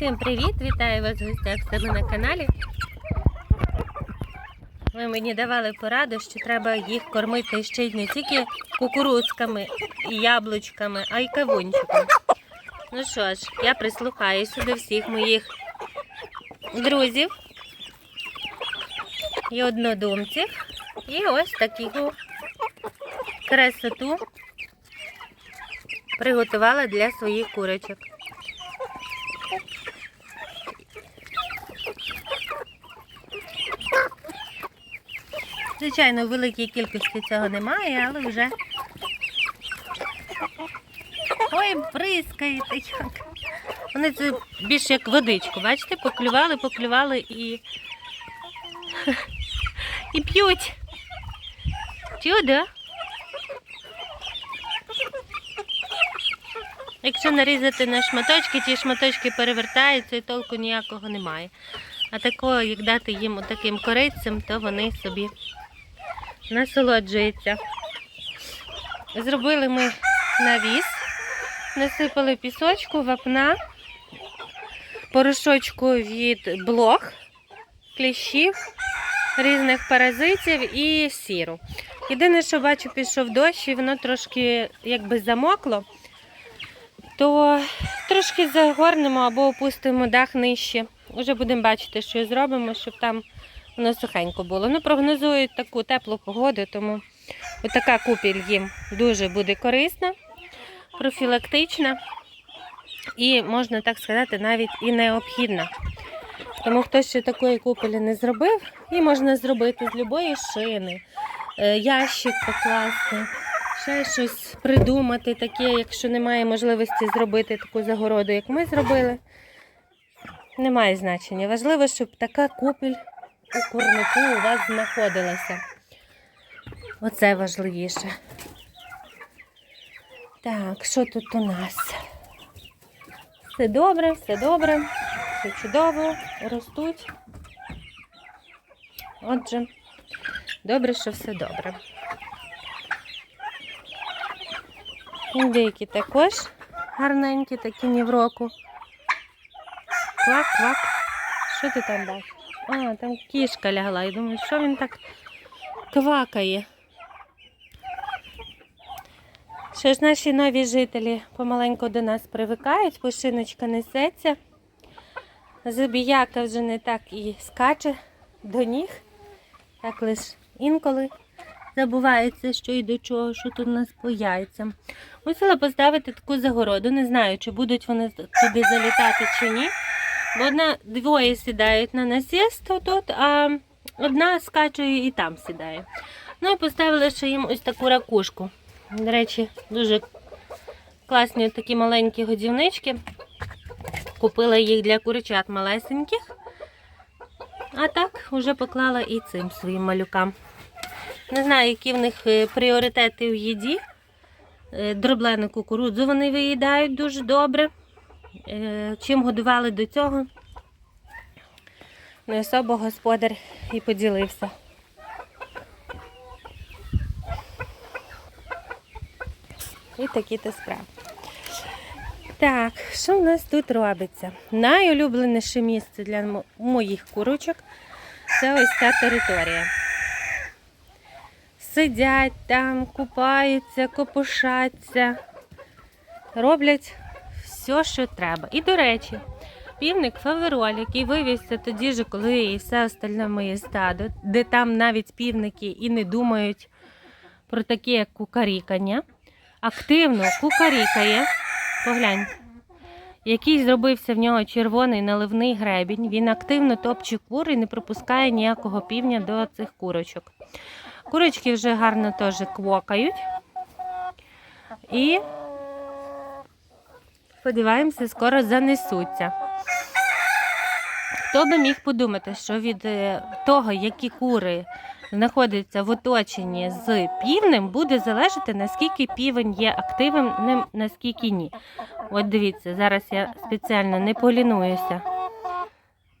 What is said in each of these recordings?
Всім привіт! Вітаю вас в гостях себе на каналі. Ви мені давали пораду, що треба їх кормити ще й не тільки кукурудзками яблучками, а й кавунчиком. Ну що ж, я прислухаюся до всіх моїх друзів і однодумців. І ось таку красоту приготувала для своїх курочок. Звичайно, великій кількості цього немає, але вже. Ой, бризкаєте як. Вони це більше як водичку, бачите, поклювали, поклювали і. І п'ють. Чудо. Якщо нарізати на шматочки, ті шматочки перевертаються і толку ніякого немає. А такого, як дати їм таким корицям, то вони собі насолоджуються. Зробили ми навіс, насипали пісочку, вапна, порошочку від блох, кліщів, різних паразитів і сіру. Єдине, що бачу, пішов дощ, і воно трошки якби замокло, то трошки загорнемо або опустимо дах нижче. Уже будемо бачити, що зробимо, щоб там воно сухенько було. Ну, прогнозують таку теплу погоду, тому така купіль їм дуже буде корисна, профілактична і, можна так сказати, навіть і необхідна. Тому хто ще такої купелі не зробив, її можна зробити з любої шини, е, ящик покласти, ще щось придумати, таке, якщо немає можливості зробити таку загороду, як ми зробили. Немає значення. Важливо, щоб така купіль у курнику у вас знаходилася. Оце важливіше. Так, що тут у нас? Все добре, все добре, все чудово, ростуть. Отже, добре, що все добре. Індейки також гарненькі, такі ні в року. Квак-квак. Що ти там бачиш? А, там кішка лягла. Я думаю, що він так квакає. Що ж наші нові жителі помаленьку до нас привикають, пушиночка несеться. Забіяка вже не так і скаче до ніг, так лише інколи забувається, що і до чого, що тут у нас по яйцям. Мусила поставити таку загороду. Не знаю, чи будуть вони туди залітати чи ні. Бо одна двоє сідають на насіст тут, а одна скачує і там сідає. Ну і поставили ще їм ось таку ракушку. До речі, дуже класні такі маленькі годівнички. Купила їх для курчат малесеньких. А так вже поклала і цим своїм малюкам. Не знаю, які в них е, пріоритети в їді. Е, Дроблену кукурудзу вони виїдають дуже добре. Е, Чим годували до цього, не особо господар і поділився. І такі то справи. Так, що в нас тут робиться? Найулюбленіше місце для моїх курочок це ось ця територія. Сидять там, купаються, копошаться, роблять все, що треба. І, до речі, півник Фавероль, який вивівся тоді ж, коли і все остальне моє стадо, де там навіть півники і не думають про таке, як кукарікання, активно кукарікає. Поглянь, який зробився в нього червоний наливний гребінь. Він активно топче кур і не пропускає ніякого півня до цих курочок. Курочки вже гарно теж квокають. І сподіваємося, скоро занесуться. Хто би міг подумати, що від е, того, які кури знаходяться в оточенні з півнем, буде залежати, наскільки півень є активним, наскільки ні. От дивіться, зараз я спеціально не полінуюся.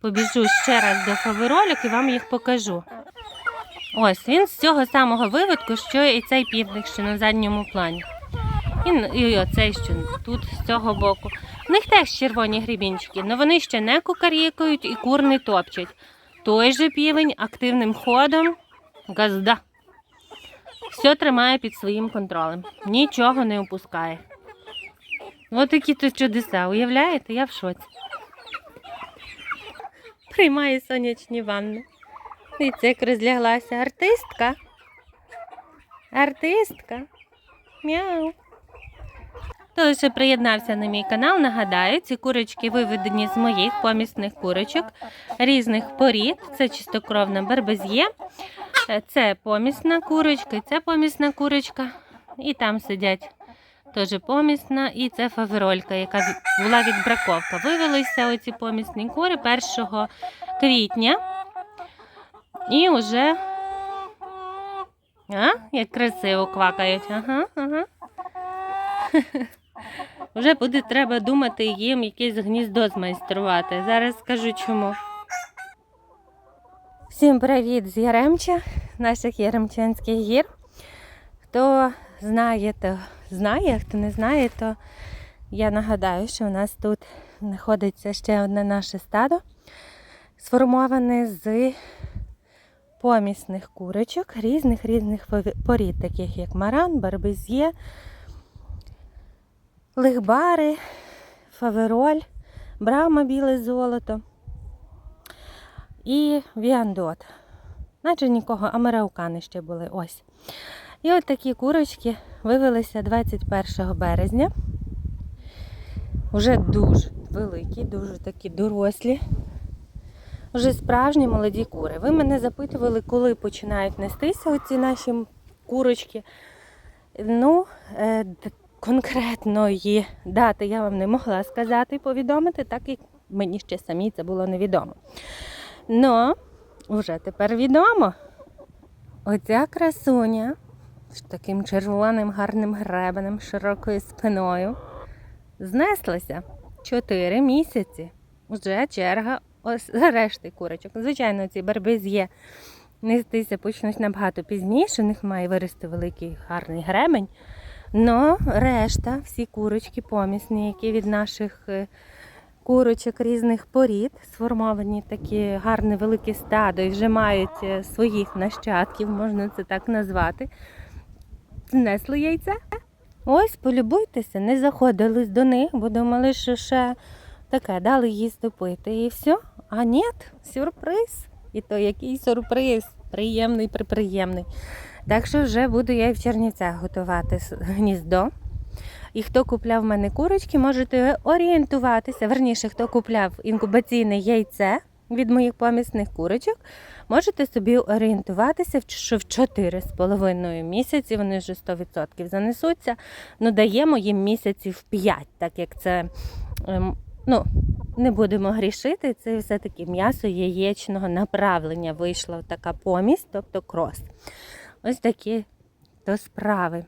Побіжу ще раз до фаверолік і вам їх покажу. Ось він з цього самого виводку, що і цей півник, що на задньому плані. І, і оцей, що тут з цього боку. В них теж червоні грібінчики, але вони ще не кукарікають і кур не топчуть. Той же півень активним ходом газда. Все тримає під своїм контролем. Нічого не опускає. Ось такі тут чудеса, уявляєте? Я в шоці. Приймає сонячні ванни. І це як розляглася артистка. Артистка. Мяу. Хто лише приєднався на мій канал, нагадаю, ці курочки виведені з моїх помісних курочок різних порід. Це чистокровна барбезє, це помісна курочка, це помісна курочка. І там сидять теж помісна, і це фаверолька, яка від- була відбраковка. Вивелися оці помісні кури 1 квітня. І вже. А? Як красиво квакають. Ага, ага. Вже буде треба думати їм якесь гніздо змайструвати. Зараз скажу чому. Всім привіт з Яремча, наших Яремчанських гір. Хто знає, то знає, хто не знає, то я нагадаю, що у нас тут знаходиться ще одне наше стадо, сформоване з помісних курочок різних різних порід, таких як маран, барбезє, лихбари, фавероль, брама біле золото і віандот. Наче нікого, американи ще були ось. І от такі курочки вивелися 21 березня. Уже дуже великі, дуже такі дорослі. Вже справжні молоді кури. Ви мене запитували, коли починають нестися оці наші курочки. Ну, е, конкретної дати я вам не могла сказати і повідомити, так як мені ще самі це було невідомо. Ну, вже тепер відомо. Оця красуня з таким червоним гарним гребенем, широкою спиною. Знеслася 4 місяці. Вже черга ось решти курочок. Звичайно, ці барбезє нестися почнуть набагато пізніше, у них має вирости великий гарний гребень. Но решта, всі курочки помісні, які від наших е, курочок різних порід, сформовані такі гарне велике стадо і вже мають е, своїх нащадків, можна це так назвати. Знесли яйця. Ось, полюбуйтеся, не заходили до них, бо думали, що ще таке дали їсти пити і все. А ні, сюрприз. І то який сюрприз, приємний, приприємний. Так що вже буду я і в Чернівцях готувати гніздо. І хто купляв в мене курочки, можете орієнтуватися. Верніше, хто купляв інкубаційне яйце від моїх помісних курочок, можете собі орієнтуватися, що в 4,5 місяці вони вже 100% занесуться. Ну, даємо їм місяців 5, так як це ем, ну, не будемо грішити. Це все-таки м'ясо яєчного направлення вийшла така помість, тобто крос. Ось такі то справи.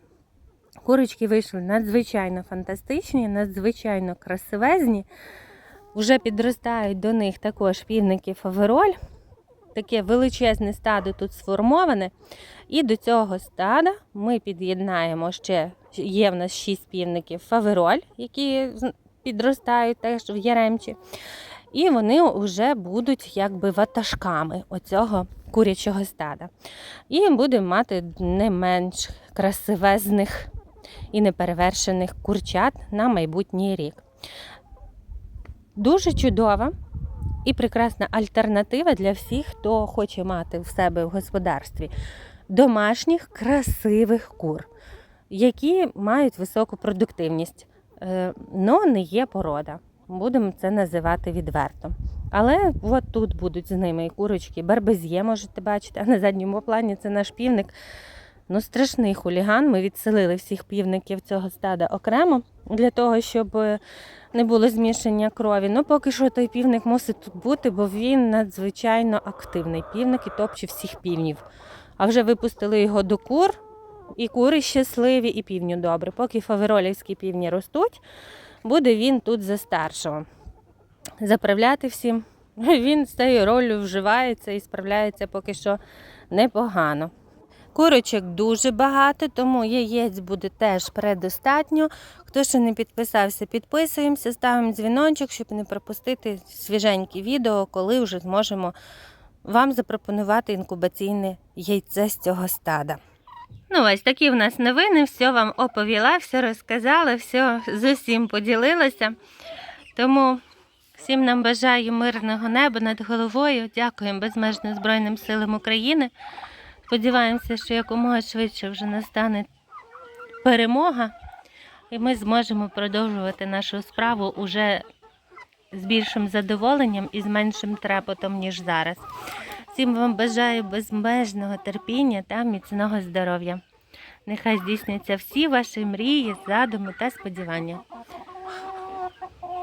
Курочки вийшли надзвичайно фантастичні, надзвичайно красивезні. Вже підростають до них також півники фавероль. Таке величезне стадо тут сформоване. І до цього стада ми під'єднаємо ще є в нас 6 півників фавероль, які підростають теж в Яремчі. І вони вже будуть якби ватажками оцього курячого стада. І будемо мати не менш красивезних і неперевершених курчат на майбутній рік. Дуже чудова і прекрасна альтернатива для всіх, хто хоче мати в себе в господарстві домашніх красивих кур, які мають високу продуктивність, але не є порода. Будемо це називати відверто. Але от тут будуть з ними і курочки, барбезє можете бачити, а на задньому плані це наш півник. Ну, страшний хуліган. Ми відселили всіх півників цього стада окремо для того, щоб е, не було змішання крові. Ну, поки що той півник мусить тут бути, бо він надзвичайно активний півник і топче всіх півнів. А вже випустили його до кур, і кури щасливі, і півню добре. Поки фаверолівські півні ростуть, буде він тут за старшого. Заправляти всім. Він з цією ролью вживається і справляється поки що непогано. Курочок дуже багато, тому яєць буде теж предостатньо. Хто ще не підписався, підписуємося, ставимо дзвіночок, щоб не пропустити свіженькі відео, коли вже зможемо вам запропонувати інкубаційне яйце з цього стада. Ну, ось такі в нас новини, все вам оповіла, все розказала, все з усім поділилася. Тому всім нам бажаю мирного неба над головою. Дякуємо безмежно Збройним силам України. Сподіваємося, що якомога швидше вже настане перемога, і ми зможемо продовжувати нашу справу уже з більшим задоволенням і з меншим трепотом, ніж зараз. Всім вам бажаю безмежного терпіння та міцного здоров'я. Нехай здійсняться всі ваші мрії, задуми та сподівання.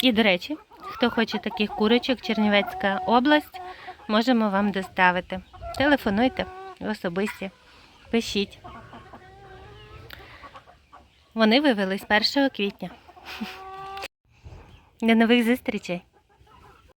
І, до речі, хто хоче таких курочок, Чернівецька область, можемо вам доставити. Телефонуйте особисті, пишіть. Вони вивелись 1 квітня. До нових зустрічей!